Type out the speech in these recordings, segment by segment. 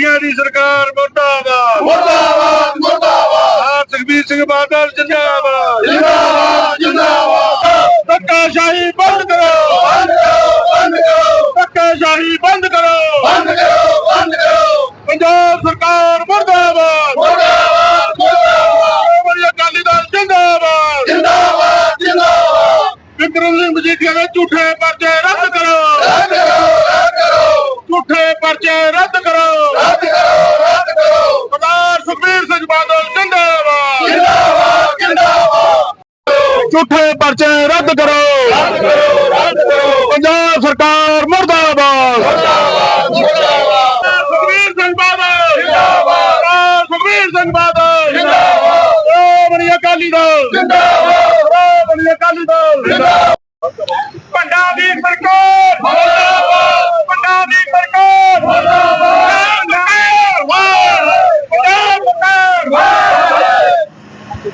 ਮਜੀਠੀਆਂ ਦੀ ਸਰਕਾਰ ਮੁਰਦਾਬਾਦ। ਮੁਰਦਾਬਾਦ ਮੁਰਦਾਬਾਦ। ਆਹ ਸੁਖਬੀਰ ਸਿੰਘ ਬਾਦਲ ਜਿੰਦਾਬਾਦ। ਜਿੰਦਾਬਾਦ ਜਿੰਦਾਬਾਦ। ਧੱਕਾਸ਼ਾਹੀ ਬੰਦ ਕਰੋ। ਬੰਦ ਕਰੋ ਬੰਦ ਕਰੋ। ਧੱਕਾਸ਼ਾਹੀ ਬੰਦ ਕਰੋ। ਬੰਦ ਕਰੋ ਬੰਦ ਕਰੋ। ਪੰਜਾਬ ਸਰਕਾਰ ਮੁਰਦਾਬਾਦ। ਮੁਰਦਾਬਾਦ ਮੁਰਦਾਬਾਦ। ਬੜੀ ਅਕਾਲੀ ਦਲ ਜਿੰਦਾਬਾਦ। ਜਿੰਦਾਬਾਦ ਜਿੰਦਾਬਾਦ। ਵਿਕਰਮ ਸਿੰਘ ਮਜੀਠੀਆ ਦੇ ਝੂਠੇ ਪਰਚੇ ਰੱਦ ਕਰੋ ਰੱਦ ਕਰੋ ਰੱਦ ਕਰੋ ਝੂਠੇ ਪਰਚੇ ਰੱਦ ਕਰੋ ਰੱਦ ਕਰੋ ਰੱਦ ਕਰੋ ਸਰਦਾਰ ਸੁਖਬੀਰ ਸਿੰਘ ਬਾਦਲ ਜਿੰਦਾਬਾਦ ਜਿੰਦਾਬਾਦ ਜਿੰਦਾਬਾਦ ਝੂਠੇ ਪਰਚੇ ਰੱਦ ਕਰੋ ਰੱਦ ਕਰੋ ਰੱਦ ਕਰੋ। ਪੰਜਾਬ ਸਰਕਾਰ ਮੁਰਦਾਬਾਦ। ਮੁਰਦਾਬਾਦ ਮੁਰਦਾਬਾਦ। ਸੁਖਬੀਰ ਸਿੰਘ ਬਾਦਲ। ਜਿੰਦਾਬਾਦ। ਸੁਖਬੀਰ ਸਿੰਘ ਬਾਦਲ। ਜਿੰਦਾਬਾਦ। ਸ਼੍ਰੋਮਣੀ ਅਕਾਲੀ ਦਲ। ਜਿੰਦਾਬਾਦ। ਸ਼੍ਰੋਮਣੀ ਅਕਾਲੀ ਦਲ। ਜਿੰਦਾਬਾਦ ਪੰਡਾ ਦੀ ਸਰਕਾਰ ਮੁਰਦਾਬਾਦ ਪੰਡਾ ਦੀ ਸਰਕਾਰ ਮੁਰਦਾਬਾਦ ਪੰਜਾਬ ਸਰਕਾਰ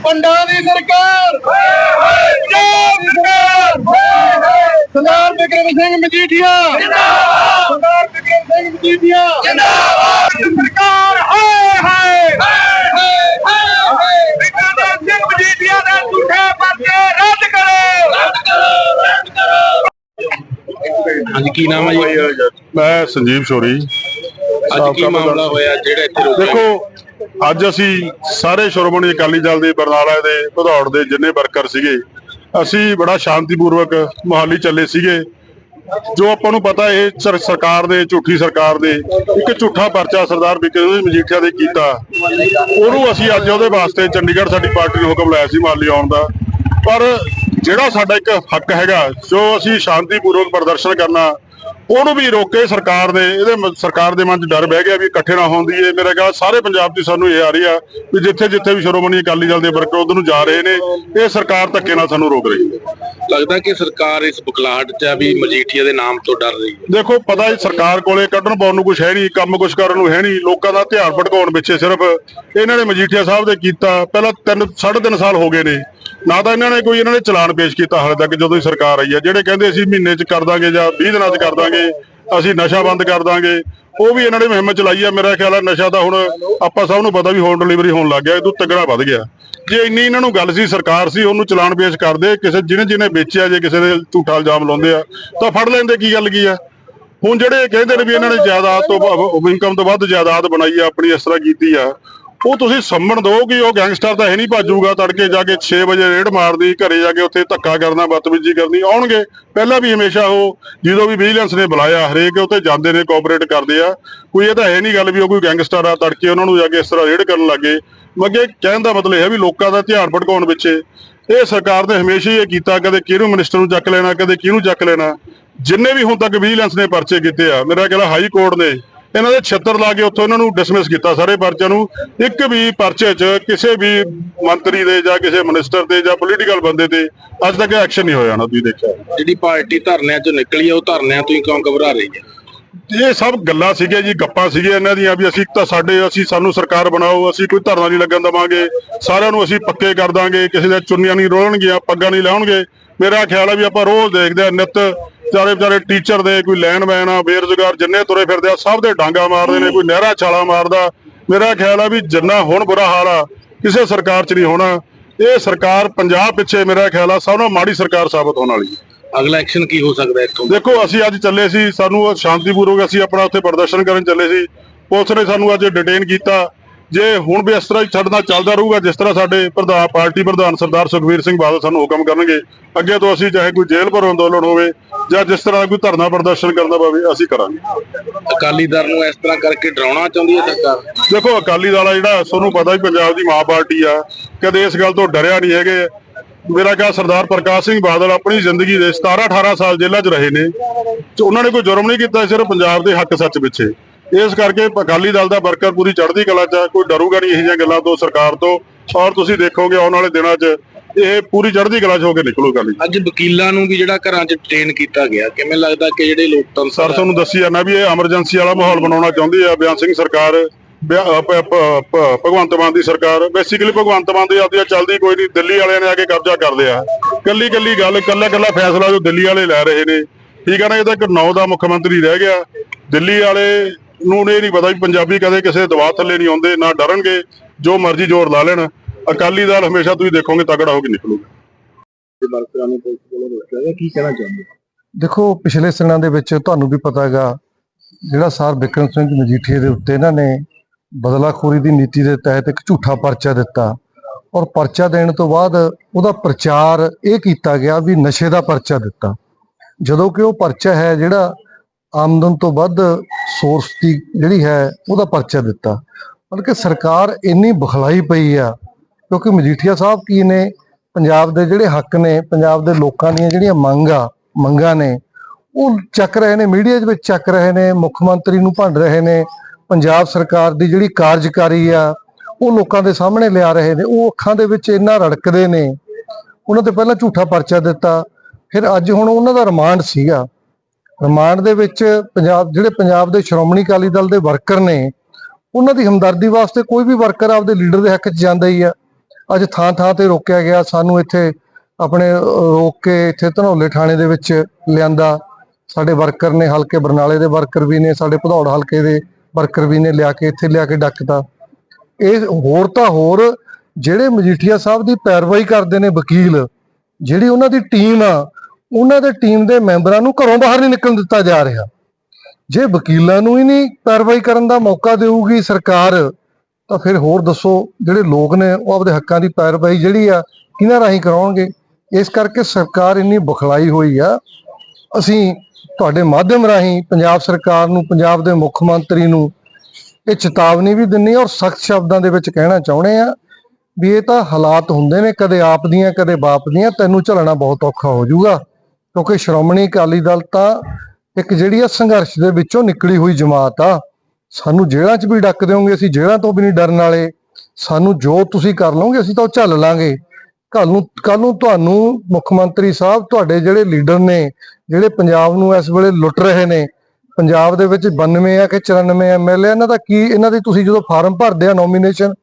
ਪੰਡਾ ਦੀ ਸਰਕਾਰ ਪੰਜਾਬ ਸਰਕਾਰ ਸਰਦਾਰ ਵਿਕਰਮ ਸਿੰਘ ਮਜੀਠੀਆ। ਜਿੰਦਾਬਾਦ। ਸਰਦਾਰ ਵਿਕਰਮ ਸਿੰਘ ਮਜੀਠੀਆ। ਜਿੰਦਾਬਾਦ। ਸਰਕਾਰ ਹਾਏ। ਹਾਏ ਹਾਏ ਹਾਏ। ਵਿਕਰਮ ਸਿੰਘ ਮਜੀਠੀਆ ਦੇ ਝੂਠੇ ਪਰਚੇ ਰੱਦ ਕਰੋ। ਰੱਦ ਕਰੋ ਰੱਦ ਕਰੋ। ਹਾਂਜੀ ਕੀ ਨਾਮ ਹੈ ਜੀ? ਮੈਂ ਸੰਜੀਵ ਸ਼ੋਰੀ ਅੱਜ ਕੀ ਮਾਮਲਾ ਹੋਇਆ? ਜਿਹੜਾ ਇੱਥੇ ਰੋਕਿਆ ਦੇਖੋ ਅੱਜ ਅਸੀਂ ਸਾਰੇ ਸ਼੍ਰੋਮਣੀ ਅਕਾਲੀ ਦਲ ਦੇ ਬਰਨਾਲਾ ਦੇ ਭਦੌੜ ਦੇ ਜਿੰਨੇ ਵਰਕਰ ਸੀਗੇ ਅਸੀਂ ਬੜਾ ਸ਼ਾਂਤੀਪੂਰਵਕ ਮੋਹਾਲੀ ਚੱਲੇ ਸੀਗੇ। ਜੋ ਆਪਾਂ ਨੂੰ ਪਤਾ, ਇਹ ਸਰ- ਸਰਕਾਰ ਦੇ, ਝੂਠੀ ਸਰਕਾਰ ਦੇ, ਇੱਕ ਝੂਠਾ ਪਰਚਾ ਸਰਦਾਰ ਬਿਕਰਮ ਸਿੰਘ ਮਜੀਠੀਆ ਦੇ ਕੀਤਾ। ਉਹਨੂੰ ਅਸੀਂ ਅੱਜ ਉਹਦੇ ਵਾਸਤੇ ਚੰਡੀਗੜ੍ਹ ਸਾਡੀ ਪਾਰਟੀ ਨੇ ਹੁਕਮ ਲਾਇਆ ਸੀ ਮੁਹਾਲੀ ਆਉਣ ਦਾ। ਪਰ ਜਿਹੜਾ ਸਾਡਾ ਇੱਕ ਹੱਕ ਹੈਗਾ, ਜੋ ਅਸੀਂ ਸ਼ਾਂਤੀਪੂਰਵਕ ਪ੍ਰਦਰਸ਼ਨ ਕਰਨਾ ਉਹਨੂੰ ਵੀ ਰੋਕੇ ਸਰਕਾਰ ਨੇ ਇਹਦੇ ਸਰਕਾਰ ਦੇ ਮਨ 'ਚ ਡਰ ਬਹਿ ਗਿਆ ਵੀ ਇਕੱਠੇ ਨਾ ਹੋਣ ਦੀ। ਇਹ ਮੇਰਾ ਖਿਆਲ ਸਾਰੇ ਪੰਜਾਬ 'ਚ ਸਾਨੂੰ ਇਹ ਆ ਰਹੀ ਆ ਵੀ ਜਿੱਥੇ ਜਿੱਥੇ ਵੀ ਸ਼੍ਰੋਮਣੀ ਅਕਾਲੀ ਦਲ ਦੇ ਵਰਕਰ ਉਧਰ ਨੂੰ ਜਾ ਰਹੇ ਨੇ ਇਹ ਸਰਕਾਰ ਧੱਕੇ ਨਾਲ ਸਾਨੂੰ ਰੋਕ ਰਹੀ ਹੈ। ਲੱਗਦਾ ਕਿ ਸਰਕਾਰ ਇਸ ਬੁਖਲਾਹਟ 'ਚ ਆ ਵੀ ਮਜੀਠੀਆ ਦੇ ਨਾਮ ਤੋਂ ਡਰ ਰਹੀ ਹੈ। ਦੇਖੋ ਪਤਾ ਹੈ ਸਰਕਾਰ ਕੋਲੇ ਕੱਢਣ ਪਾਉਣ ਨੂੰ ਕੁਝ ਹੈ ਨਹੀਂ ਕੰਮ ਕੁਝ ਕਰਨ ਨੂੰ ਹੈ ਨਹੀਂ ਲੋਕਾਂ ਦਾ ਧਿਆਨ ਭਟਕਾਉਣ ਪਿੱਛੇ ਸਿਰਫ ਇਹਨਾਂ ਨੇ ਮਜੀਠੀਆ ਸਾਹਿਬ ਦੇ ਕੀਤਾ ਪਹਿਲਾਂ ਤਿੰਨ ਸਾਢੇ ਤਿੰਨ ਸਾਲ ਹੋ ਗਏ ਨੇ। ਨਾ ਤਾਂ ਇਹਨਾਂ ਨੇ ਕੋਈ ਇਹਨਾਂ ਨੇ ਚਲਾਨ ਪੇਸ਼ ਕੀਤਾ ਹਾਲੇ ਤੱਕ ਜਦੋਂ ਦੀ ਸਰਕਾਰ ਆਈ ਹੈ ਜਿਹੜੇ ਕਹਿੰਦੇ ਅਸੀਂ ਮਹੀਨੇ 'ਚ ਕਰ ਦਾਂਗੇ ਜਾਂ 20 ਦਿਨਾਂ 'ਚ ਕਰ ਦਾਂਗੇ ਅਸੀਂ ਨਸ਼ਾ ਬੰਦ ਕਰ ਦਾਂਗੇ। ਉਹ ਵੀ ਇਹਨਾਂ ਨੇ ਮੁਹਿੰਮ ਚਲਾਈ ਆ ਮੇਰਾ ਖਿਆਲ ਹੈ ਨਸ਼ਾ ਤਾਂ ਹੁਣ ਆਪਾਂ ਸਭ ਨੂੰ ਪਤਾ ਵੀ ਹੋਮ ਡਿਲੀਵਰੀ ਹੋਣ ਲੱਗ ਗਿਆ ਇਹ ਤੋਂ ਤਗੜਾ ਵੱਧ ਗਿਆ। ਜੇ ਇੰਨੀ ਇਹਨਾਂ ਨੂੰ ਗੱਲ ਸੀ ਸਰਕਾਰ ਸੀ ਉਹਨੂੰ ਚਲਾਨ ਪੇਸ਼ ਕਰਦੇ ਕਿਸੇ ਜਿਹਨੇ ਜਿਹਨੇ ਵੇਚਿਆ ਜੇ ਕਿਸੇ ਦੇ ਝੂਠਾ ਇਲਜ਼ਾਮ ਲਾਉਂਦੇ ਆ ਤਾਂ ਫੜ ਲੈਂਦੇ ਕੀ ਗੱਲ ਕੀ ਆ। ਹੁਣ ਜਿਹੜੇ ਕਹਿੰਦੇ ਨੇ ਵੀ ਇਹਨਾਂ ਨੇ ਜਾਇਦਾਦ ਤੋਂ ਇਨਕਮ ਤੋਂ ਵੱਧ ਜਾਇਦਾਦ ਬਣਾਈ ਆ ਆਪਣੀ ਇਸ ਤਰ੍ਹਾਂ ਕੀਤੀ ਆ ਉਹ ਤੁਸੀਂ ਸੰਮਣ ਦਿਓ ਕਿ ਉਹ ਗੈਂਗਸਟਰ ਤਾਂ ਹੈ ਨਹੀਂ ਭਾਜੂਗਾ ਤੜਕੇ ਜਾ ਕੇ 6 ਵਜੇ ਰੇਡ ਮਾਰਦੀ, ਘਰੇ ਜਾ ਕੇ ਉੱਥੇ ਧੱਕਾ ਕਰਨਾ, ਬਦਤਮੀਜ਼ੀ ਕਰਨੀ, ਆਉਣਗੇ। ਪਹਿਲਾਂ ਵੀ ਹਮੇਸ਼ਾ ਉਹ ਜਦੋਂ ਵੀ ਵਿਜੀਲੈਂਸ ਨੇ ਬੁਲਾਇਆ, ਹਰੇਕ ਉੱਥੇ ਜਾਂਦੇ ਨੇ ਕੋਆਪਰੇਟ ਕਰਦੇ ਆ। ਕੋਈ ਇਹ ਤਾਂ ਹੈ ਨਹੀਂ ਗੱਲ ਵੀ ਉਹ ਕੋਈ ਗੈਂਗਸਟਰ ਆ, ਤੜਕੇ ਉਹਨਾਂ ਨੂੰ ਜਾ ਕੇ ਇਸ ਤਰ੍ਹਾਂ ਰੇਡ ਕਰਨ ਲੱਗੇ ਮੱਗੇ ਕਹਿਣ ਦਾ ਮਤਲਬ ਇਹ ਹੈ ਵੀ ਲੋਕਾਂ ਦਾ ਧਿਆਨ ਭਟਕਾਉਣ ਪਿੱਛੇ, ਇਹ ਸਰਕਾਰ ਨੇ ਹਮੇਸ਼ਾ ਹੀ ਇਹ ਕੀਤਾ, ਕਦੇ ਕਿਹਨੂੰ ਮਿਨਿਸਟਰ ਨੂੰ ਚੱਕ ਲੈਣਾ, ਕਦੇ ਕਿਹਨੂੰ ਚੱਕ ਲੈਣਾ। ਜਿੰਨੇ ਵੀ ਹੁਣ ਤੱਕ ਵਿਜੀਲੈਂਸ ਨੇ ਪਰਚੇ ਕੀਤੇ ਆ, ਮੇਰਾ ਕਹਿੰਦਾ ਹਾਈ ਕੋਰਟ ਨੇ ਇਹਨਾਂ ਦੇ 76 ਲਾ ਕੇ ਉੱਥੋਂ ਇਹਨਾਂ ਨੂੰ ਡਿਸਮਿਸ ਕੀਤਾ ਸਾਰੇ ਪਰਚਿਆਂ ਨੂੰ। ਇੱਕ ਵੀ ਪਰਚੇ 'ਚ ਕਿਸੇ ਵੀ ਮੰਤਰੀ ਦੇ ਜਾਂ ਕਿਸੇ ਮਿਨਿਸਟਰ ਤੇ ਜਾਂ ਪੋਲੀਟੀਕਲ ਬੰਦੇ ਤੇ ਅੱਜ ਤੱਕ ਐਕਸ਼ਨ ਨਹੀਂ ਹੋਇਆ ਨਾ ਤੁਸੀਂ ਦੇਖਿਆ ਜਿਹੜੀ ਪਾਰਟੀ ਧਰਨਿਆਂ 'ਚੋਂ ਨਿਕਲੀ ਆ ਉਹ ਧਰਨਿਆਂ ਤੋਂ ਹੀ ਕਿਉਂ ਘਬਰਾ ਰਹੀ ਹੈ? ਇਹ ਸਭ ਗੱਲਾਂ ਸੀਗੀਆਂ ਜੀ ਗੱਪਾਂ ਸੀਗੀਆਂ ਇਹਨਾਂ ਦੀਆਂ ਵੀ ਅਸੀਂ ਤਾਂ ਸਾਡੇ ਅਸੀਂ ਸਾਨੂੰ ਸਰਕਾਰ ਬਣਾਓ ਅਸੀਂ ਕੋਈ ਧਰਨਾ ਨਹੀਂ ਲੱਗਣ ਦਵਾਂਗੇ। ਸਾਰਿਆਂ ਨੂੰ ਅਸੀਂ ਪੱਕੇ ਕਰ ਦਾਂਗੇ ਕਿਸੇ ਦੇ ਚੁੰਨੀਆਂ ਨਹੀਂ ਰੋਲਣਗੀਆਂ ਪੱਗਾਂ ਨਹੀਂ ਲਾਉਣਗੇ। ਮੇਰਾ ਖਿਆਲ ਹੈ ਵੀ ਆਪਾਂ ਰੋਜ਼ ਦੇਖਦੇ ਆ ਨਿੱਤ ਚਾਰੇ ਵਿਚਾਰੇ ਟੀਚਰ ਦੇ ਕੋਈ ਲੈਂਡਮੈਨ ਆ ਬੇਰੁਜ਼ਗਾਰ ਜਿੰਨੇ ਤੁਰੇ ਫਿਰਦੇ ਆ ਸਭ ਦੇ ਡਾਂਗਾ ਮਾਰਦੇ ਨੇ ਕੋਈ ਨਹਿਰਾ ਛਾਲਾ ਮਾਰਦਾ। ਮੇਰਾ ਖਿਆਲ ਹੈ ਵੀ ਜਿੰਨਾ ਹੁਣ ਬੁਰਾ ਹਾਲ ਆ ਕਿਸੇ ਸਰਕਾਰ 'ਚ ਨਹੀਂ ਹੋਣਾ। ਇਹ ਸਰਕਾਰ ਪੰਜਾਬ ਪਿੱਛੇ ਮੇਰਾ ਖਿਆਲ ਆ ਸਭ ਨਾਲੋਂ ਮਾੜੀ ਸਰਕਾਰ ਸਾਬਤ ਹੋਣ ਵਾਲੀ ਅਗਲਾ ਐਕਸ਼ਨ ਕੀ ਹੋ ਸਕਦਾ ਇੱਥੋਂ? ਦੇਖੋ ਅਸੀਂ ਅੱਜ ਚੱਲੇ ਸੀ ਸਾਨੂੰ ਸ਼ਾਂਤੀਪੂਰਵਕ ਅਸੀਂ ਆਪਣਾ ਉੱਥੇ ਪ੍ਰਦਰਸ਼ਨ ਕਰਨ ਚੱਲੇ ਸੀ। ਪੁਲਿਸ ਨੇ ਸਾਨੂੰ ਅੱਜ ਡਿਟੇਨ ਕੀਤਾ। ਜੇ ਹੁਣ ਵੀ ਇਸ ਤਰ੍ਹਾਂ ਹੀ ਨਾਲ ਚੱਲਦਾ ਰਹੂਗਾ ਜਿਸ ਤਰ੍ਹਾਂ ਸਾਡੇ ਪ੍ਰਧਾਨ ਪਾਰਟੀ ਪ੍ਰਧਾਨ ਸਰਦਾਰ ਸੁਖਵੀਰ ਸਿੰਘ ਬਾਦਲ ਸਾਨੂੰ ਹੁਕਮ ਕਰਨਗੇ ਅੱਗੇ ਤੋਂ ਅਸੀਂ ਚਾਹੇ ਕੋਈ ਜੇਲ੍ਹ ਭਰੋ ਅੰਦੋਲਨ ਹੋਵੇ ਜਾਂ ਜਿਸ ਤਰ੍ਹਾਂ ਕੋਈ ਧਰਨਾ ਪ੍ਰਦਰਸ਼ਨ ਕਰਨਾ ਪਵੇ ਅਸੀਂ ਕਰਾਂਗੇ। ਅਕਾਲੀ ਦਲ ਨੂੰ ਇਸ ਤਰ੍ਹਾਂ ਕਰਕੇ ਡਰਾਉਣਾ ਚਾਹੁੰਦੀ ਹੈ ਸਰਕਾਰ? ਦੇਖੋ ਅਕਾਲੀ ਦਲ ਆ ਜਿਹੜਾ ਤੁਹਾਨੂੰ ਪਤਾ ਹੀ ਪੰਜਾਬ ਦੀ ਮਾਂ ਪਾਰਟੀ ਆ ਕਦੇ ਇਸ ਗੱਲ ਤੋਂ ਡਰਿਆ ਨਹੀਂ ਹੈਗੇ। ਮੇਰਾ ਕਹਾ ਸਰਦਾਰ ਪ੍ਰਕਾਸ਼ ਸਿੰਘ ਬਾਦਲ ਆਪਣੀ ਜ਼ਿੰਦਗੀ ਦੇ 17 18 ਸਾਲ ਜੇਲ੍ਹਾਂ 'ਚ ਰਹੇ ਨੇ ਤੇ ਉਹਨਾਂ ਨੇ ਕੋਈ ਜੁਰਮ ਨਹੀਂ ਕੀਤਾ ਸਿਰਫ ਪੰਜਾਬ ਦੇ ਹੱਕ ਸੱਚ ਪਿੱਛੇ। ਇਸ ਕਰਕੇ ਅਕਾਲੀ ਦਲ ਦਾ ਵਰਕਰ ਪੂਰੀ ਚੜ੍ਹਦੀ ਕਲਾ 'ਚ ਕੋਈ ਡਰੂਗਾ ਨਹੀਂ ਇਹ ਜਿਹੀਆਂ ਗੱਲਾਂ ਤੋਂ ਸਰਕਾਰ ਤੋਂ। ਔਰ ਤੁਸੀਂ ਦੇਖੋਗੇ ਆਉਣ ਵਾਲੇ ਦਿਨਾਂ 'ਚ ਇਹ ਪੂਰੀ ਚੜ੍ਹਦੀ ਕਲਾ 'ਚ ਹੋ ਕੇ ਨਿਕਲੂਗਾ ਅਕਾਲੀ ਅੱਜ ਵਕੀਲਾਂ ਨੂੰ ਵੀ ਜਿਹੜਾ ਘਰਾਂ 'ਚ ਡਿਟੇਨ ਕੀਤਾ ਗਿਆ ਕਿਵੇਂ ਲੱਗਦਾ ਕਿ ਜਿਹੜੇ ਸਰ ਲੋਕਤੰਤਰ ਤੁਹਾਨੂੰ ਦੱਸੀ ਜਾਂਦਾ ਵੀ ਇਹ ਐਮਰਜੈਂਸੀ ਵਾਲਾ ਮਾਹੌਲ ਬਣਾਉਣਾ ਚਾਹੁੰਦੀ ਆ ਬਿਆਨ ਸਿੰਘ ਸਰਕਾਰ ਭਗਵੰਤ ਮਾਨ ਦੀ ਸਰਕਾਰ। ਬੇਸਿਕਲੀ ਭਗਵੰਤ ਮਾਨ ਦੀ ਆਪਦੀ ਚੱਲਦੀ ਕੋਈ ਨਹੀਂ ਦਿੱਲੀ ਵਾਲਿਆਂ ਨੇ ਆ ਕੇ ਕਬਜ਼ਾ ਕਰ ਲਿਆ। ਕੱਲੀ ਕੱਲੀ ਗੱਲ ਕੱਲਾ ਕੱਲਾ ਫੈਸਲਾ ਜੋ ਦਿੱਲੀ ਵਾਲੇ ਲੈ ਰਹੇ ਨੇ। ਠੀਕ ਹੈ ਨਾ ਇਹ ਤਾਂ ਇੱਕ ਨੌ ਦਾ ਮੁੱਖ ਮੰਤਰੀ ਰਹਿ ਗਿਆ। ਦਿੱਲੀ ਵਾਲੇ ਨੂੰ ਇਹ ਨਹੀਂ ਪਤਾ ਵੀ ਪੰਜਾਬੀ ਕਦੇ ਕਿਸੇ ਦਬਾਅ ਥੱਲੇ ਨਹੀਂ ਆਉਂਦੇ ਨਾ ਡਰਨਗੇ ਜੋ ਮਰਜ਼ੀ ਜ਼ੋਰ ਲਾ ਲੈਣ। ਅਕਾਲੀ ਦਲ ਹਮੇਸ਼ਾ ਤੁਸੀਂ ਦੇਖੋਗੇ ਤਗੜਾ ਹੋ ਕੇ ਨਿਕਲੂਗਾ। ਕੀ ਕਹਿਣਾ ਚਾਹੁੰਦੇ ਦੇਖੋ ਪਿਛਲੇ ਦਿਨਾਂ ਦੇ ਵਿੱਚ ਤੁਹਾਨੂੰ ਵੀ ਪਤਾ ਹੈਗਾ ਜਿਹੜਾ ਸਰ ਬਿਕਰਮ ਸਿੰਘ ਮਜੀਠੀਏ ਦੇ ਉੱਤੇ ਇਹਨਾਂ ਨੇ ਬਦਲਾਖੋਰੀ ਦੀ ਨੀਤੀ ਦੇ ਤਹਿਤ ਇੱਕ ਝੂਠਾ ਪਰਚਾ ਦਿੱਤਾ। ਔਰ ਪਰਚਾ ਦੇਣ ਤੋਂ ਬਾਅਦ ਉਹਦਾ ਪ੍ਰਚਾਰ ਇਹ ਕੀਤਾ ਗਿਆ ਵੀ ਨਸ਼ੇ ਦਾ ਪਰਚਾ ਦਿੱਤਾ। ਜਦੋਂ ਕਿ ਉਹ ਪਰਚਾ ਹੈ ਜਿਹੜਾ ਆਮਦਨ ਤੋਂ ਵੱਧ ਸੋਰਸ ਦੀ ਜਿਹੜੀ ਹੈ ਉਹਦਾ ਪਰਚਾ ਦਿੱਤਾ। ਮਤਲਬ ਕਿ ਸਰਕਾਰ ਇੰਨੀ ਬਖਲਾਈ ਪਈ ਆ, ਕਿਉਂਕਿ ਮਜੀਠੀਆ ਸਾਹਿਬ ਕੀ ਨੇ, ਪੰਜਾਬ ਦੇ ਜਿਹੜੇ ਹੱਕ ਨੇ, ਪੰਜਾਬ ਦੇ ਲੋਕਾਂ ਦੀਆਂ ਜਿਹੜੀਆਂ ਮੰਗਾਂ ਮੰਗਾਂ ਨੇ, ਉਹ ਚੱਕ ਰਹੇ ਨੇ, ਮੀਡੀਆ ਦੇ ਵਿੱਚ ਚੱਕ ਰਹੇ ਨੇ, ਮੁੱਖ ਮੰਤਰੀ ਨੂੰ ਭੰਡ ਰਹੇ ਨੇ, ਪੰਜਾਬ ਸਰਕਾਰ ਦੀ ਜਿਹੜੀ ਕਾਰਜਕਾਰੀ ਆ, ਉਹ ਲੋਕਾਂ ਦੇ ਸਾਹਮਣੇ ਲਿਆ ਰਹੇ ਨੇ, ਉਹ ਅੱਖਾਂ ਦੇ ਵਿੱਚ ਇੰਨਾ ਰੜਕਦੇ ਨੇ। ਉਹਨਾਂ ਤੇ ਪਹਿਲਾਂ ਝੂਠਾ ਪਰਚਾ ਦਿੱਤਾ, ਫਿਰ ਅੱਜ ਹੁਣ ਉਹਨਾਂ ਦਾ ਰਿਮਾਂਡ ਸੀਗਾ। ਰਿਮਾਂਡ ਦੇ ਵਿੱਚ ਪੰਜਾਬ, ਜਿਹੜੇ ਪੰਜਾਬ ਦੇ ਸ਼੍ਰੋਮਣੀ ਅਕਾਲੀ ਦਲ ਦੇ ਵਰਕਰ ਨੇ, ਉਹਨਾਂ ਦੀ ਹਮਦਰਦੀ ਵਾਸਤੇ ਕੋਈ ਵੀ ਵਰਕਰ ਆਪਦੇ ਲੀਡਰ ਦੇ ਹੱਕ 'ਚ ਜਾਂਦਾ ਹੀ ਆ। ਅੱਜ ਥਾਂ ਥਾਂ ਤੇ ਰੋਕਿਆ ਗਿਆ, ਸਾਨੂੰ ਇੱਥੇ ਆਪਣੇ ਰੋਕ ਕੇ ਇੱਥੇ ਧਨੌਲੇ ਥਾਣੇ ਦੇ ਵਿੱਚ ਲਿਆਂਦਾ। ਸਾਡੇ ਵਰਕਰ ਨੇ, ਹਲਕੇ ਬਰਨਾਲੇ ਦੇ ਵਰਕਰ ਵੀ ਨੇ, ਸਾਡੇ ਭਦੌੜ ਹਲਕੇ ਦੇ ਵਰਕਰ ਵੀ ਨੇ, ਲਿਆ ਕੇ ਇੱਥੇ ਲਿਆ ਕੇ ਡੱਕਤਾ। ਇਹ ਹੋਰ ਤਾਂ ਹੋਰ, ਜਿਹੜੇ ਮਜੀਠੀਆ ਸਾਹਿਬ ਦੀ ਪੈਰਵਾਈ ਕਰਦੇ ਨੇ ਵਕੀਲ, ਜਿਹੜੀ ਉਹਨਾਂ ਦੀ ਟੀਮ ਆ ਉਹਨਾਂ ਦੇ ਟੀਮ ਦੇ ਮੈਂਬਰਾਂ ਨੂੰ ਘਰੋਂ ਬਾਹਰ ਨਹੀਂ ਨਿਕਲਣ ਦਿੱਤਾ ਜਾ ਰਿਹਾ। ਜੇ ਵਕੀਲਾਂ ਨੂੰ ਹੀ ਨਹੀਂ ਪੈਰਵਾਈ ਕਰਨ ਦਾ ਮੌਕਾ ਦੇਊਗੀ ਸਰਕਾਰ, ਤਾਂ ਫਿਰ ਹੋਰ ਦੱਸੋ ਜਿਹੜੇ ਲੋਕ ਨੇ, ਉਹ ਆਪਦੇ ਹੱਕਾਂ ਦੀ ਪੈਰਵਾਈ ਜਿਹੜੀ ਆ, ਕਿਹਨਾਂ ਰਾਹੀਂ ਕਰਾਉਣਗੇ? ਇਸ ਕਰਕੇ ਸਰਕਾਰ ਇੰਨੀ ਬਖਲਾਈ ਹੋਈ ਆ। ਅਸੀਂ ਤੁਹਾਡੇ ਮਾਧਿਅਮ ਰਾਹੀਂ ਪੰਜਾਬ ਸਰਕਾਰ ਨੂੰ, ਪੰਜਾਬ ਦੇ ਮੁੱਖ ਮੰਤਰੀ ਨੂੰ ਇਹ ਚੇਤਾਵਨੀ ਵੀ ਦਿੰਨੀ ਔਰ ਸਖਤ ਸ਼ਬਦਾਂ ਦੇ ਵਿੱਚ ਕਹਿਣਾ ਚਾਹੁੰਦੇ ਆ ਵੀ ਇਹ ਤਾਂ ਹਾਲਾਤ ਹੁੰਦੇ ਨੇ, ਕਦੇ ਆਪ ਦੀਆਂ, ਕਦੇ ਬਾਪ ਦੀਆਂ, ਤੈਨੂੰ ਝੱਲਣਾ ਬਹੁਤ ਔਖਾ ਹੋ ਜਾਊਗਾ। ਕਿਉਂਕਿ ਸ਼੍ਰੋਮਣੀ ਅਕਾਲੀ ਦਲ ਤਾਂ ਇੱਕ ਜਿਹੜੀ ਆ ਸੰਘਰਸ਼ ਦੇ ਵਿੱਚੋਂ ਨਿਕਲੀ ਹੋਈ ਜਮਾਤ ਆ। ਸਾਨੂੰ ਜੇਲ੍ਹਾਂ 'ਚ ਵੀ ਡੱਕ ਦਿਓਗੇ ਅਸੀਂ ਜੇਲ੍ਹਾਂ ਤੋਂ ਵੀ ਨਹੀਂ ਡਰਨ ਵਾਲੇ। ਸਾਨੂੰ ਜੋ ਤੁਸੀਂ ਕਰ ਲਓਗੇ, ਅਸੀਂ ਤਾਂ ਉਹ ਝੱਲ ਲਾਂਗੇ। ਕੱਲ ਨੂੰ ਕੱਲ ਨੂੰ ਤੁਹਾਨੂੰ ਮੁੱਖ ਮੰਤਰੀ ਸਾਹਿਬ, ਤੁਹਾਡੇ ਜਿਹੜੇ ਲੀਡਰ ਨੇ, ਜਿਹੜੇ ਪੰਜਾਬ ਨੂੰ ਇਸ ਵੇਲੇ ਲੁੱਟ ਰਹੇ ਨੇ, ਪੰਜਾਬ ਦੇ ਵਿੱਚ 92 ਆ ਕਿ 94 ਐਮਐਲਏ ਇਹਨਾਂ ਦਾ ਕੀ, ਇਹਨਾਂ ਦੀ ਤੁਸੀਂ ਜਦੋਂ ਫਾਰਮ ਭਰਦੇ ਆ ਨੋਮੀਨੇਸ਼ਨ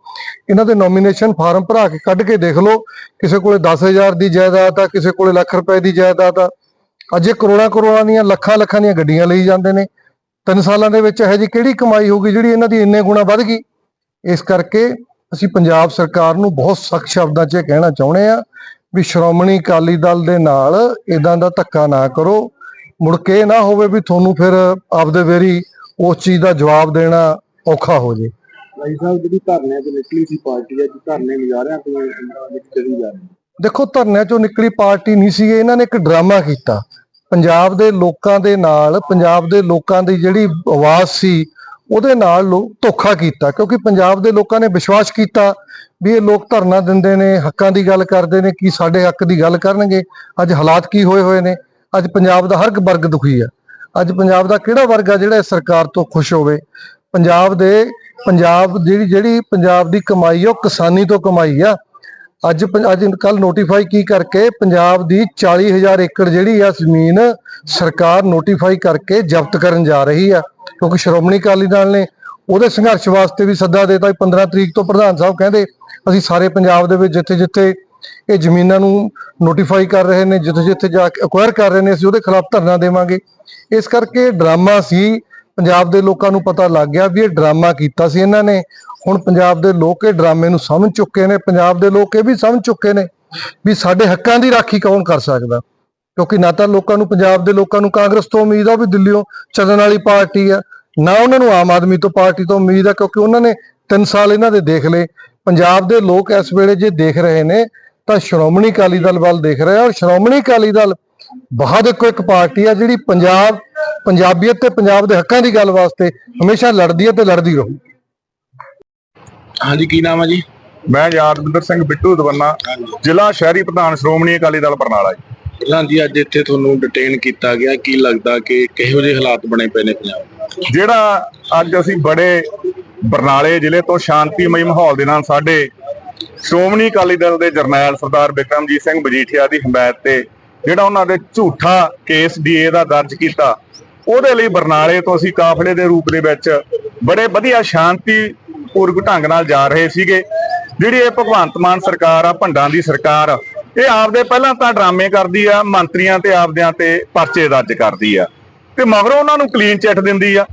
ਇਹਨਾਂ ਦੇ ਨੋਮੀਨੇਸ਼ਨ ਫਾਰਮ ਭਰਾ ਕੇ ਕੱਢ ਕੇ ਦੇਖ ਲਓ। ਕਿਸੇ ਕੋਲੇ 10000 ਦੀ ਜਾਇਦਾਦ ਆ, ਕਿਸੇ ਕੋਲੇ ਲੱਖ ਰੁਪਏ ਦੀ ਜਾਇਦਾਦ ਆ। ਅੱਜ ਇਹ ਕਰੋੜਾਂ ਕਰੋੜਾਂ ਦੀਆਂ ਲੱਖਾਂ ਲੱਖਾਂ ਦੀਆਂ ਗੱਡੀਆਂ ਲਈ ਜਾਂਦੇ ਨੇ। ਤਿੰਨ ਸਾਲਾਂ ਦੇ ਵਿੱਚ ਇਹੋ ਜੀ ਕਿਹੜੀ ਕਮਾਈ ਹੋਊਗੀ ਜਿਹੜੀ ਇਹਨਾਂ ਦੀ ਇੰਨੇ ਗੁਣਾ ਵੱਧ ਗਈ? ਇਸ ਕਰਕੇ ਅਸੀਂ ਪੰਜਾਬ ਸਰਕਾਰ ਨੂੰ ਬਹੁਤ ਸਖਤ ਸ਼ਬਦਾਂ 'ਚ ਕਹਿਣਾ ਚਾਹੁੰਦੇ ਆ ਵੀ ਸ਼੍ਰੋਮਣੀ ਅਕਾਲੀ ਦਲ ਦੇ ਨਾਲ ਇਦਾਂ ਦਾ ਧੱਕਾ ਨਾ ਕਰੋ। ਮੁੜ ਕੇ ਨਾ ਹੋਵੇ ਵੀ ਤੁਹਾਨੂੰ ਫਿਰ ਆਪਦੇ ਵੇਰੀ ਉਸ ਚੀਜ਼ ਦਾ ਜਵਾਬ ਦੇਣਾ ਔਖਾ ਹੋ ਜੇ। ਭਾਈ ਸਾਹਿਬ, ਜਿਹੜੀ ਧਰਨੇ ਤੇ ਨਿਕਲੀ ਸੀ ਪਾਰਟੀ, ਅੱਜ ਧਰਨੇ ਮੁਜ਼ਾਹਰਿਆਂ ਤੋਂ ਵਿੱਚ ਚਲੀ ਜਾ ਰਹੀ ਦੇਖੋ ਧਰਨਿਆਂ ਚੋਂ ਨਿਕਲੀ ਪਾਰਟੀ ਨਹੀਂ ਸੀ, ਇਹਨਾਂ ਨੇ ਇੱਕ ਡਰਾਮਾ ਕੀਤਾ। ਪੰਜਾਬ ਦੇ ਲੋਕਾਂ ਦੇ ਨਾਲ, ਪੰਜਾਬ ਦੇ ਲੋਕਾਂ ਦੀ ਜਿਹੜੀ ਆਵਾਜ਼ ਸੀ, ਉਹਦੇ ਨਾਲ ਲੋਕ ਧੋਖਾ ਕੀਤਾ, ਕਿਉਂਕਿ ਪੰਜਾਬ ਦੇ ਲੋਕਾਂ ਨੇ ਵਿਸ਼ਵਾਸ ਕੀਤਾ ਵੀ ਇਹ ਲੋਕ ਧਰਨਾ ਦਿੰਦੇ ਨੇ, ਹੱਕਾਂ ਦੀ ਗੱਲ ਕਰਦੇ ਨੇ, ਕਿ ਸਾਡੇ ਹੱਕ ਦੀ ਗੱਲ ਕਰਨਗੇ? ਅੱਜ ਹਾਲਾਤ ਕੀ ਹੋਏ ਹੋਏ ਨੇ? ਅੱਜ ਪੰਜਾਬ ਦਾ ਹਰ ਇੱਕ ਵਰਗ ਦੁਖੀ ਆ। ਅੱਜ ਪੰਜਾਬ ਦਾ ਕਿਹੜਾ ਵਰਗ ਆ ਜਿਹੜਾ ਇਸ ਸਰਕਾਰ ਤੋਂ ਖੁਸ਼ ਹੋਵੇ? ਪੰਜਾਬ ਦੇ, ਪੰਜਾਬ ਜਿਹੜੀ ਜਿਹੜੀ ਪੰਜਾਬ ਦੀ ਕਮਾਈ ਆ, ਉਹ ਕਿਸਾਨੀ ਤੋਂ ਕਮਾਈ ਆ। ਅੱਜ ਪੰ- ਅੱਜ ਕੱਲ ਨੋਟੀਫਾਈ ਕੀ ਕਰਕੇ ਪੰਜਾਬ ਦੀ 40000 ਏਕੜ ਜਿਹੜੀ ਆ ਜ਼ਮੀਨ ਸਰਕਾਰ ਨੋਟੀਫਾਈ ਕਰਕੇ ਜ਼ਬਤ ਕਰਨ ਜਾ ਰਹੀ ਆ, ਕਿਉਂਕਿ ਸ਼੍ਰੋਮਣੀ ਅਕਾਲੀ ਦਲ ਨੇ ਉਹਦੇ ਸੰਘਰਸ਼ ਵਾਸਤੇ ਵੀ ਸੱਦਾ ਦੇਤਾ 15 ਤਰੀਕ ਤੋਂ ਪ੍ਰਧਾਨ ਸਾਹਿਬ ਕਹਿੰਦੇ, ਅਸੀਂ ਸਾਰੇ ਪੰਜਾਬ ਦੇ ਵਿੱਚ ਜਿੱਥੇ ਜਿੱਥੇ ਇਹ ਜ਼ਮੀਨਾਂ ਨੂੰ ਨੋਟੀਫਾਈ ਕਰ ਰਹੇ ਨੇ ਜਿੱਥੇ ਜਿੱਥੇ ਜਾ ਕੇ ਅਕਵਾਇਰ ਕਰ ਰਹੇ ਨੇ, ਅਸੀਂ ਉਹਦੇ ਖਿਲਾਫ ਧਰਨਾ ਦੇਵਾਂਗੇ। ਇਸ ਕਰਕੇ ਡਰਾਮਾ ਸੀ ਪੰਜਾਬ ਦੇ ਲੋਕਾਂ ਨੂੰ ਪਤਾ ਲੱਗ ਗਿਆ ਵੀ ਇਹ ਡਰਾਮਾ ਕੀਤਾ ਸੀ ਇਹਨਾਂ ਨੇ। ਹੁਣ ਪੰਜਾਬ ਦੇ ਲੋਕ ਇਹ ਡਰਾਮੇ ਨੂੰ ਸਮਝ ਚੁੱਕੇ ਨੇ। ਪੰਜਾਬ ਦੇ ਲੋਕ ਇਹ ਵੀ ਸਮਝ ਚੁੱਕੇ ਨੇ ਵੀ ਸਾਡੇ ਹੱਕਾਂ ਦੀ ਰਾਖੀ ਕੌਣ ਕਰ ਸਕਦਾ। ਕਿਉਂਕਿ ਨਾ ਤਾਂ ਲੋਕਾਂ ਨੂੰ ਪੰਜਾਬ ਦੇ ਲੋਕਾਂ ਨੂੰ ਕਾਂਗਰਸ ਤੋਂ ਉਮੀਦ ਆ ਵੀ ਦਿੱਲੀੋਂ ਚੱਲਣ ਵਾਲੀ ਪਾਰਟੀ ਆ, ਨਾ ਉਹਨਾਂ ਨੂੰ ਆਮ ਆਦਮੀ ਤੋਂ ਪਾਰਟੀ ਤੋਂ ਉਮੀਦ ਆ, ਕਿਉਂਕਿ ਉਹਨਾਂ ਨੇ 3 ਸਾਲ ਇਹਨਾਂ ਦੇ ਦੇਖ ਲਏ। ਪੰਜਾਬ ਦੇ ਲੋਕ ਇਸ ਵੇਲੇ ਜੇ ਦੇਖ ਰਹੇ ਨੇ ਤਾਂ ਸ਼੍ਰੋਮਣੀ ਅਕਾਲੀ ਦਲ ਵੱਲ ਦੇਖ ਰਹੇ ਆ ਔਰ ਸ਼੍ਰੋਮਣੀ ਅਕਾਲੀ ਦਲ ਬਹੁਤ ਇੱਕੋ ਇੱਕ ਪਾਰਟੀ ਆ ਜਿਹੜੀ ਪੰਜਾਬ ਪੰਜਾਬੀਅਤ ਤੇ ਪੰਜਾਬ ਦੇ ਹੱਕਾਂ ਦੀ ਗੱਲ ਵਾਸਤੇ ਹਮੇਸ਼ਾ ਲੜਦੀ ਹੈ ਤੇ ਲੜਦੀ ਰਹੂ। ਹਾਂਜੀ ਕੀ ਨਾਮ ਹੈ ਜੀ? ਮੈਂ ਯਾਦਵਿੰਦਰ ਸਿੰਘ ਬਿੱਟੂ ਦਵੰਨਾ ਜ਼ਿਲ੍ਹਾ ਸ਼ਹਿਰੀ ਪ੍ਰਧਾਨ ਸ਼੍ਰੋਮਣੀ ਅਕਾਲੀ ਦਲ ਬਰਨਾਲਾ ਜੀ। ਪ੍ਰਧਾਨ ਜੀ ਅੱਜ ਇੱਥੇ ਤੁਹਾਨੂੰ ਡਿਟੇਨ ਕੀਤਾ ਗਿਆ। ਕੀ ਲੱਗਦਾ ਕਿ ਕਿਹੋ ਜਿਹੇ ਹਾਲਾਤ ਬਣੇ ਪਏ ਨੇ ਪੰਜਾਬ? ਜਿਹੜਾ ਅੱਜ ਅਸੀਂ ਬੜੇ ਬਰਨਾਲੇ ਜ਼ਿਲ੍ਹੇ ਤੋਂ ਸ਼ਾਂਤੀਮਈ ਮਾਹੌਲ ਦੇ ਨਾਲ ਸਾਡੇ ਸ਼੍ਰੋਮਣੀ ਅਕਾਲੀ ਦਲ ਦੇ ਜਰਨੈਲ ਸਰਦਾਰ ਬਿਕਰਮਜੀਤ ਸਿੰਘ ਮਜੀਠੀਆ ਦੀ ਹਮਾਇਤ ਤੇ ਜਿਹੜਾ ਉਹਨਾਂ ਦੇ ਝੂਠਾ ਕੇਸ ਡੀਏ ਦਾ ਦਰਜ ਕੀਤਾ, ਉਹਦੇ ਲਈ ਬਰਨਾਲੇ ਤੋਂ ਅਸੀਂ ਕਾਫਲੇ ਦੇ ਰੂਪ ਦੇ ਵਿੱਚ ਬੜੇ ਵਧੀਆ ਸ਼ਾਂਤੀ ਪੂਰਵਕ ਢੰਗ ਨਾਲ ਜਾ ਰਹੇ ਸੀਗੇ। ਜਿਹੜੀ ਇਹ ਭਗਵੰਤ ਮਾਨ ਸਰਕਾਰ ਆ, ਭੰਡਾਂ ਦੀ ਸਰਕਾਰ ਇਹ ਆਪਦੇ ਪਹਿਲਾਂ ਤਾਂ ਡਰਾਮੇ ਕਰਦੀ ਆ, ਮੰਤਰੀਆਂ ਤੇ ਆਪਦਿਆਂ ਤੇ ਪਰਚੇ ਦਰਜ ਕਰਦੀ ਆ। ਤੇ ਮਗਰੋਂ ਉਹਨਾਂ ਨੂੰ ਕਲੀਨ ਚਿੱਟ ਦਿੰਦੀ ਆ।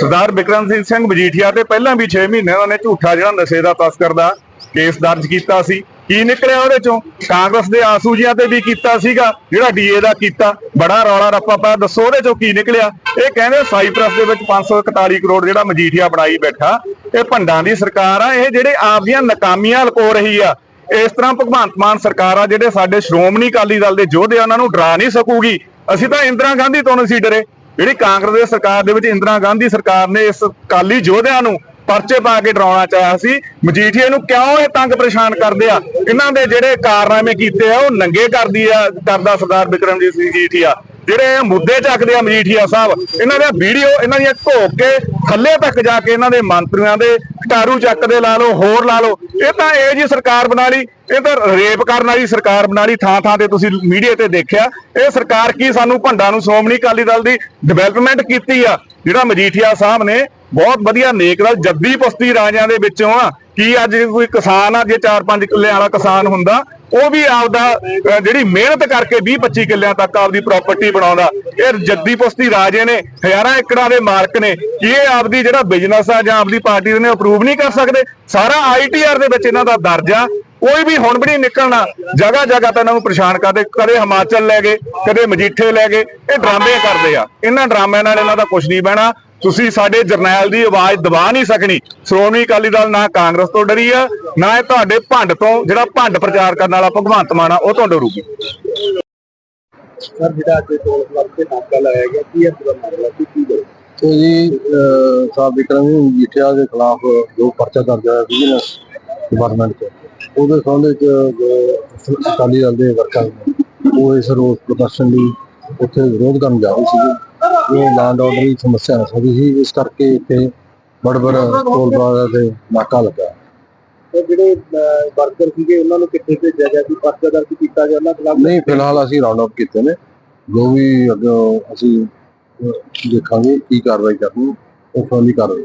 ਸਰਦਾਰ ਬਿਕਰਮ ਸਿੰਘ ਮਜੀਠੀਆ ਤੇ ਪਹਿਲਾਂ ਵੀ 6 ਮਹੀਨੇ ਉਹਨਾਂ ਨੇ ਝੂਠਾ ਜਿਹੜਾ ਨਸ਼ੇ ਦਾ ਤਸਕਰ ਦਾ ਕੇਸ ਦਰਜ ਕੀਤਾ ਸੀ। ਕੀ ਨਿਕਲਿਆ ਉਹਦੇ ਚੋਂ? ਕਾਂਗਰਸ ਦੇ ਆਸੂਜੀਆਂ ਤੇ ਵੀ ਕੀਤਾ ਸੀਗਾ ਜਿਹੜਾ ਡੀਏ ਦਾ ਕੀਤਾ। ਬੜਾ ਰੌਲਾ ਰੱਪਾ ਪਿਆ। ਦੱਸੋ ਉਹਦੇ ਚੋਂ ਕੀ ਨਿਕਲਿਆ? ਇਹ ਕਹਿੰਦੇ ਸਾਈਪ੍ਰਸ ਦੇ ਵਿੱਚ 541 ਕਰੋੜ ਜਿਹੜਾ ਮਜੀਠੀਆ ਬਣਾਈ ਬੈਠਾ ਇਹ ਭੰਡਾਂ ਦੀ ਸਰਕਾਰ ਆ। ਇਹ ਜਿਹੜੇ ਆਪਦੀਆਂ ਨਾਕਾਮੀਆਂ ਲਕੋ ਰਹੀ ਆ। ਇਸ ਤਰ੍ਹਾਂ ਭਗਵੰਤ ਮਾਨ ਸਰਕਾਰ ਆ ਜਿਹੜੇ ਸਾਡੇ ਸ਼੍ਰੋਮਣੀ ਅਕਾਲੀ ਦਲ ਦੇ ਯੋਧੇ ਆ, ਉਹਨਾਂ ਨੂੰ ਡਰਾ ਨਹੀਂ ਸਕੂਗੀ। ਅਸੀਂ ਤਾਂ ਇੰਦਰਾ ਗਾਂਧੀ ਤੋਂ ਨਹੀਂ ਸੀ ਡਰੇ। ਜਿਹੜੀ ਕਾਂਗਰਸ ਦੇ ਸਰਕਾਰ ਦੇ ਵਿੱਚ ਇੰਦਰਾ ਗਾਂਧੀ ਸਰਕਾਰ ਨੇ ਇਸ ਅਕਾਲੀ ਯੋਧਿਆਂ ਨੂੰ ਪਰਚੇ ਪਾ ਕੇ ਡਰਾਉਣਾ ਚਾਹਿਆ ਸੀ। ਮਜੀਠੀਏ ਨੂੰ ਕਿਉਂ ਇਹ ਤੰਗ ਪਰੇਸ਼ਾਨ ਕਰਦੇ ਆ? ਇਹਨਾਂ ਦੇ ਜਿਹੜੇ ਕਾਰਨਾਮੇ ਕੀਤੇ ਆ, ਉਹ ਨੰਗੇ ਕਰਦੀ ਆ, ਕਰਦਾ ਸਰਦਾਰ ਬਿਕਰਮਜੀਤ ਸਿੰਘ ਮਜੀਠੀਆ। ਜਿਹੜੇ ਮੁੱਦੇ ਚੱਕਦੇ ਆ ਮਜੀਠੀਆ ਸਾਹਿਬ, ਇਹਨਾਂ ਦੀਆਂ ਵੀਡੀਓ, ਇਹਨਾਂ ਦੀਆਂ ਘੋਕ ਕੇ ਥੱਲੇ ਤੱਕ ਜਾ ਕੇ ਇਹਨਾਂ ਦੇ ਮੰਤਰੀਆਂ ਦੇ ਕਟਾਰੂ ਚੱਕਦੇ ਲਾ ਲਓ, ਹੋਰ ਲਾ ਲਓ। ਇਹ ਤਾਂ ਇਹ ਜੀ ਸਰਕਾਰ ਬਣਾ ਲਈ, ਇਹ ਤਾਂ ਰੇਪ ਕਰਨ ਵਾਲੀ ਸਰਕਾਰ ਬਣਾ ਲਈ ਥਾਂ ਥਾਂ ਤੇ ਤੁਸੀਂ ਮੀਡੀਆ ਤੇ ਦੇਖਿਆ। ਇਹ ਸਰਕਾਰ ਕੀ ਸਾਨੂੰ ਭੰਡਾਂ ਨੂੰ ਸ਼੍ਰੋਮਣੀ ਅਕਾਲੀ ਦਲ ਦੀ? ਡਿਵੈਲਪਮੈਂਟ ਕੀਤੀ ਆ। ਜਿਹੜਾ ਮਜੀਠੀਆ ਸਾਹਿਬ ਨੇ ਬਹੁਤ ਵਧੀਆ ਨੇਕ ਨਾਲ ਜੱਦੀ ਪੁਸਤੀ ਰਾਜਿਆਂ ਦੇ ਵਿੱਚੋਂ ਆ। ਕੀ ਅੱਜ ਕੋਈ ਕਿਸਾਨ ਆ, ਜੇ 4-5 ਕਿੱਲੇ ਵਾਲਾ ਕਿਸਾਨ ਹੁੰਦਾ, ਉਹ ਵੀ ਆਪਦਾ ਜਿਹੜੀ ਮਿਹਨਤ ਕਰਕੇ 20-25 ਕਿੱਲਿਆਂ ਤੱਕ ਆਪਦੀ ਪ੍ਰਾਪਰਟੀ ਬਣਾਉਂਦਾ। ਇਹ ਜੱਦੀ ਪੁਸਤੀ ਰਾਜੇ ਨੇ, ਹਜ਼ਾਰਾਂ ਏਕੜਾਂ ਦੇ ਮਾਲਕ ਨੇ। ਕੀ ਇਹ ਆਪਦੀ ਜਿਹੜਾ ਬਿਜ਼ਨਸ ਆ ਜਾਂ ਆਪਦੀ ਪਾਰਟੀ ਨੇ ਅਪਰੂਵ ਨਹੀਂ ਕਰ ਸਕਦੇ? ਸਾਰਾ ਆਈਟੀਆਰ ਦੇ ਵਿੱਚ ਇਹਨਾਂ ਦਾ ਦਰਜਾ ਕੋਈ ਵੀ ਹੁਣ ਵੀ ਨਹੀਂ ਨਿਕਲਣਾ। ਜਗ੍ਹਾ ਜਗ੍ਹਾ ਤਾਂ ਇਹਨਾਂ ਨੂੰ ਪਰੇਸ਼ਾਨ ਕਰਦੇ। ਕਦੇ ਹਿਮਾਚਲ ਲੈ ਗਏ, ਕਦੇ ਮਜੀਠੇ ਲੈ ਗਏ। ਇਹ ਡਰਾਮੇ ਕਰਦੇ ਆ। ਇਹਨਾਂ ਡਰਾਮਿਆਂ ਨਾਲ ਇਹਨਾਂ ਦਾ ਕੁਝ ਨਹੀਂ ਬਹਿਣਾ। ਤੁਸੀਂ ਸਾਡੇ ਜਰਨੈਲ ਦੀ ਆਵਾਜ਼ ਦਬਾ ਨਹੀਂ ਸਕਣੀ। ਸ਼੍ਰੋਮਣੀ ਅਕਾਲੀ ਦਲ ਨਾ ਕਾਂਗਰਸ ਤੋਂ ਡਰੀ ਆ ਨਾ ਇਹ ਤੁਹਾਡੇ ਭੰਡ ਤੋਂ ਜਿਹੜਾ ਭੰਡ ਪ੍ਰਚਾਰ ਕਰਨ ਵਾਲਾ ਭਗਵੰਤ ਮਾਨ ਆ ਉਹ ਤੋਂ ਡਰੂਗੀ ਸਰ ਜਿਹੜਾ ਅੱਜ ਟੋਲ ਪਲਾਜ਼ਾ ਤੇ ਨਾਕਾ ਲਾਇਆ ਗਿਆ ਕੀ ਹੈ ਪੂਰਾ ਮਾਮਲਾ ਕੀ ਕੀ ਤੇ ਜੀ ਸਾਹਿਬ ਵਿਕਰਮ ਸਿੰਘ ਮਜੀਠੀਆ ਦੇ ਖਿਲਾਫ ਜੋ ਪਰਚਾ ਦਰਜ ਹੋਇਆ ਵਿਜੀਲੈਂਸ ਡਿਪਾਰਟਮੈਂਟ 'ਚ ਉਹਦੇ ਸੰਬੰਧ 'ਚ ਜੋ ਅਕਾਲੀ ਦਲ ਦੇ ਵਰਕਰ ਨੇ ਉਹ ਇਸ ਰੋਸ ਪ੍ਰਦਰਸ਼ਨ ਲਈ ਉੱਥੇ ਵਿਰੋਧ ਕਰਨ ਜਾ ਰਹੇ ਸੀਗੇ। ਇਹ ਲੈਂਡ ਆਰਡਰ ਦੀ ਸਮੱਸਿਆ ਹੋ ਸਕਦੀ ਸੀ ਇਸ ਕਰਕੇ ਇੱਥੇ ਬੜਬੜ ਟੋਲ ਪਲਾਜ਼ਾ ਤੇ ਨਾਕਾ ਲੱਗਾ। ਤੇ ਜਿਹੜੇ ਵਰਕਰ ਸੀਗੇ ਉਹਨਾਂ ਨੂੰ ਕਿੱਥੇ ਭੇਜਿਆ ਗਿਆ ਸੀ? ਪਰਚਾ ਦਰਜ ਕੀਤਾ ਗਿਆ ਉਹਨਾਂ ਖਿਲਾਫ ਨਹੀਂ ਫਿਲਹਾਲ ਅਸੀਂ ਰਾਉਂਡ ਅਪ ਕੀਤੇ ਨੇ। ਜੋ ਵੀ ਅੱਗੇ ਅਸੀਂ ਦੇਖਾਂਗੇ ਕੀ ਕਾਰਵਾਈ ਕਰਨੀ ਉਹ ਫੌਲੀ ਕਾਰਵਾਈ।